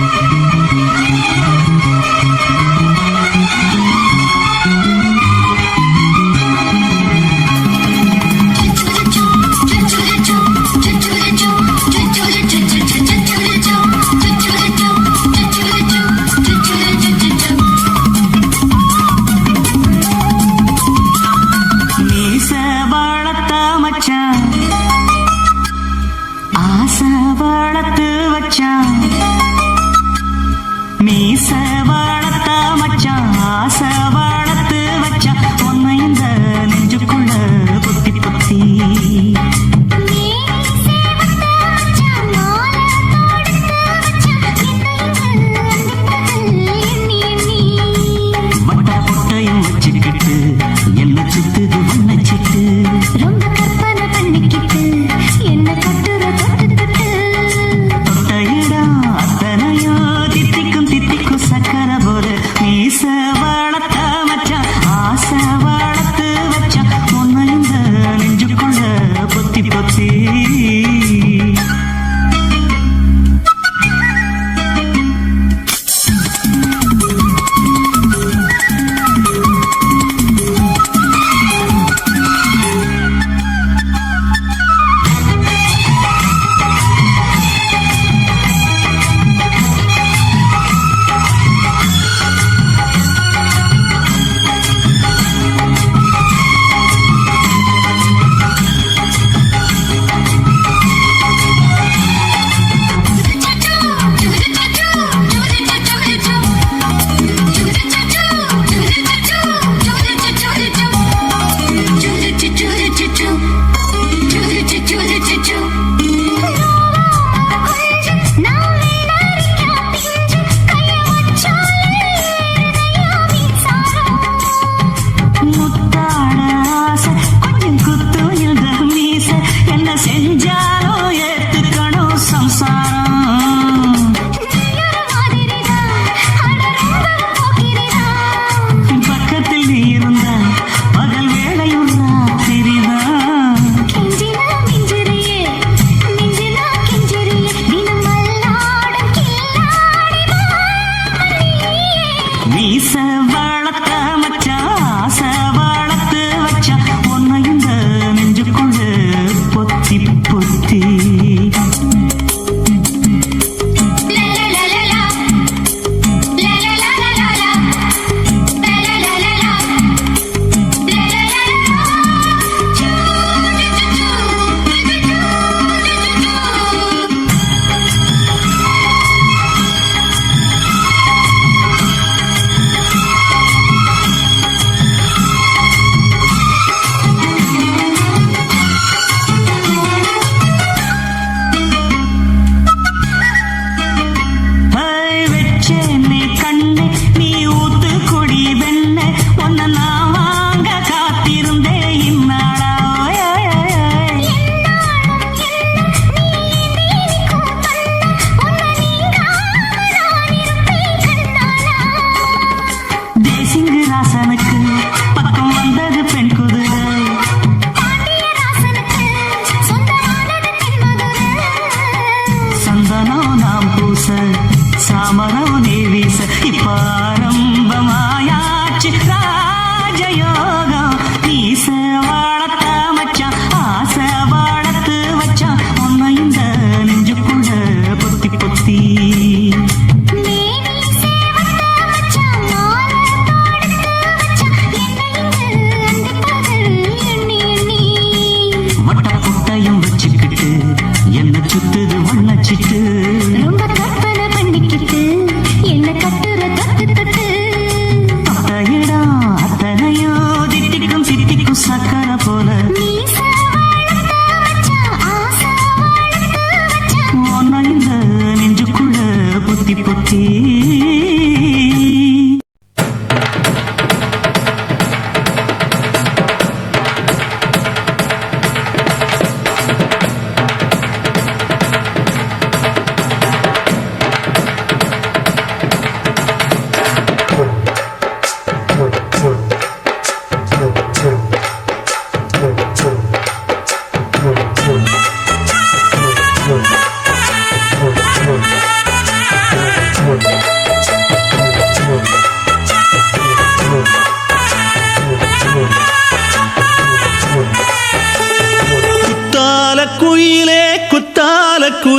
Thank you.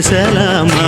பேசலாமா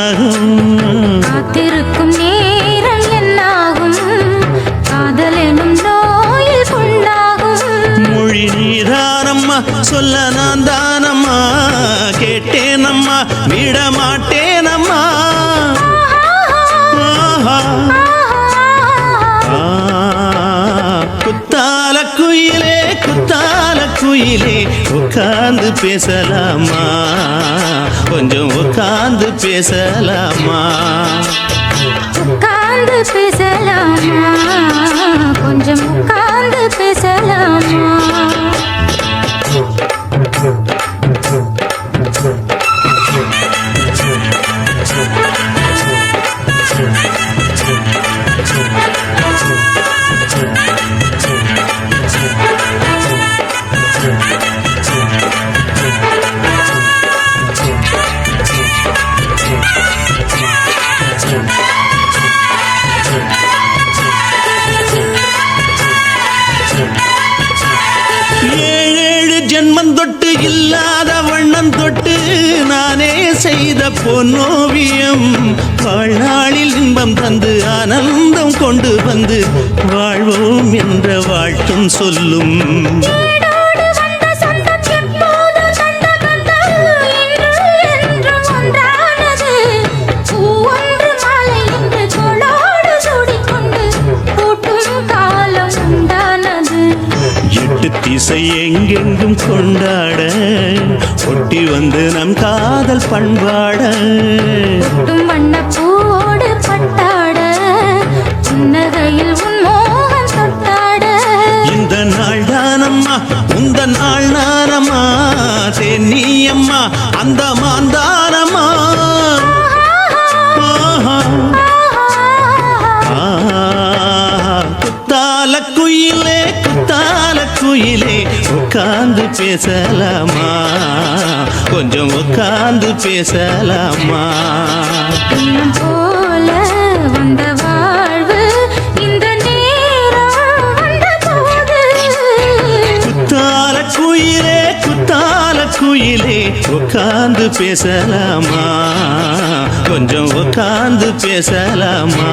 உட்காந்து பேசலாமா? கொஞ்சம் உட்காந்து பேசலாமா? உட்காந்து பேசலாமா? இல்லாத வண்ணம் தொட்டு நானே செய்த பொன்னோவியம். வாழ்நாளில் இன்பம் தந்து ஆனந்தம் கொண்டு வந்து வாழ்வோம் என்ற வாழ்த்தும் சொல்லும். எட்டு திசை எங்கெங்கும் கொண்டாட ஒட்டி வந்து நம் காதல் பண்பாட. பேசலாமா? கொஞ்சம் உட்கார்ந்து பேசலாமா? போல வந்த வாழ்வு இந்த குத்தால குயிலே குத்தால குயிலே உட்கார்ந்து பேசலாமா? கொஞ்சம் உட்கார்ந்து பேசலாமா?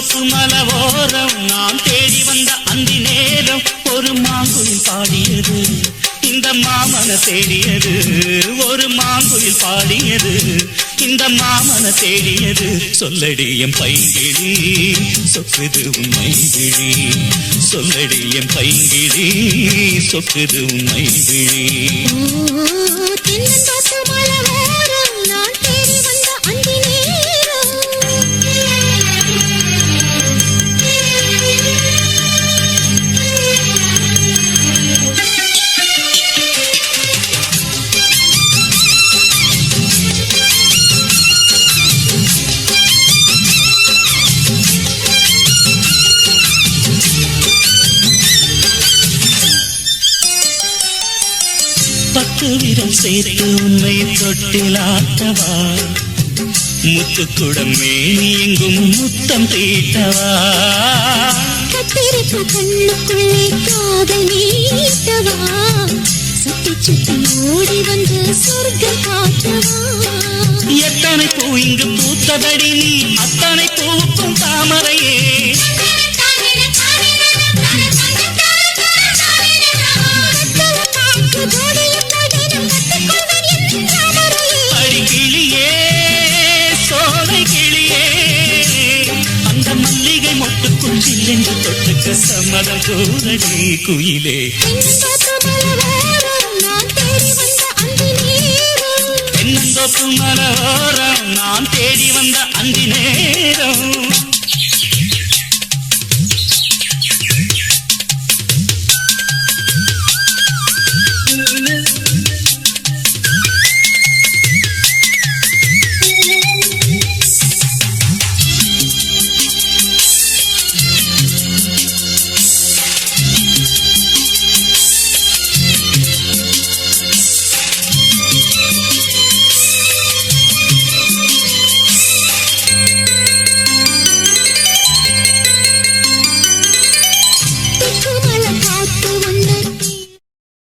சிவப்பு மலவோரம் நாம் தேடி வந்த அந்தி நேரம் ஒரு மாங்குயில் பாடியது. இந்த மாமன தேடியது ஒரு மாங்குயில் பாடியது. இந்த மாமன தேடியது சொல்லடியம் பைங்கிழி சொக்குது உண்மை விழி பைங்கிழி சொக்குது உண்மை விழி பத்து விரல் சேர்த்து உன்னை தொட்டிலாட்டவா முத்துக்குடம் மேனி எங்கும் முத்தம் தீட்டவா? கத்திருப்பு கண்ணுக்குள்ளே காதல் நீட்டவா? சுத்தி சுத்தி ஓடி வந்து சொர்க்கம் காட்டவா? எத்தனை பூ இங்கு பூத்ததடி நீ அத்தனை பூவுக்கும் தாமரையே. பதகோத நீ குயிலே தென்னந்தோப்பு மலோரம் நான் தேடி வந்த அந்தி நேரம்